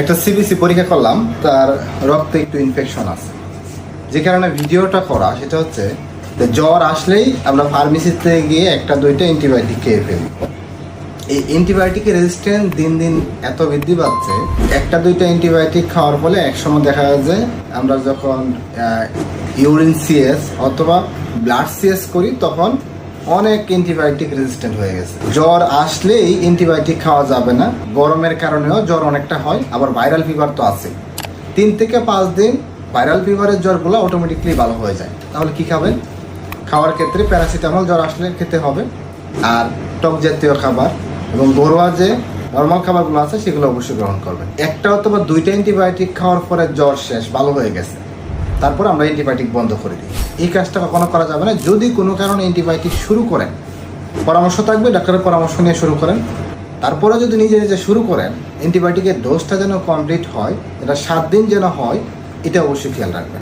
একটা সিবিসি পরীক্ষা করলাম, তার রক্তে একটু ইনফেকশন আছে। যে কারণে ভিডিওটা করা, সেটা হচ্ছে জ্বর আসলেই আমরা ফার্মেসিতে গিয়ে একটা দুইটা অ্যান্টিবায়োটিক খেয়ে ফেলি। এই অ্যান্টিবায়োটিকের রেজিস্ট্যান্স দিন দিন এত বৃদ্ধি পাচ্ছে, একটা দুইটা অ্যান্টিবায়োটিক খাওয়ার ফলে একসময় দেখা যায় যে আমরা যখন ইউরিন সিএস অথবা ব্লাড সিএস করি, তখন অনেক অ্যান্টিবায়োটিক রেজিস্ট্যান্ট হয়ে গেছে। জ্বর আসলেই অ্যান্টিবায়োটিক খাওয়া যাবে না। গরমের কারণেও জ্বর অনেকটা হয়, আবার ভাইরাল ফিভার তো আছে। তিন থেকে পাঁচ দিন ভাইরাল ফিভারের জ্বরগুলো অটোমেটিকলি ভালো হয়ে যায়। তাহলে কি খাবেন? খাওয়ার ক্ষেত্রে প্যারাসিটামল জ্বর আসলে খেতে হবে, আর টক জাতীয় খাবার এবং ঘরোয়া যে নর্মাল খাবারগুলো আছে, সেগুলো অবশ্যই গ্রহণ করবেন। একটা অথবা দুইটা অ্যান্টিবায়োটিক খাওয়ার পরে জ্বর শেষ, ভালো হয়ে গেছে। তারপর আমরা অ্যান্টিবায়োটিক বন্ধ করে দিই। এই কাজটা কখনো করা যাবে না। যদি কোনো কারণে অ্যান্টিবায়োটিক শুরু করেন, পরামর্শ থাকবে, ডাক্তারের পরামর্শ নিয়ে শুরু করেন। তারপরে যদি নিজে নিজে শুরু করেন অ্যান্টিবায়োটিকের ডোজটা যেন কমপ্লিট হয়, এটা সাত দিন যেন হয়, এটা অবশ্যই খেয়াল রাখবেন।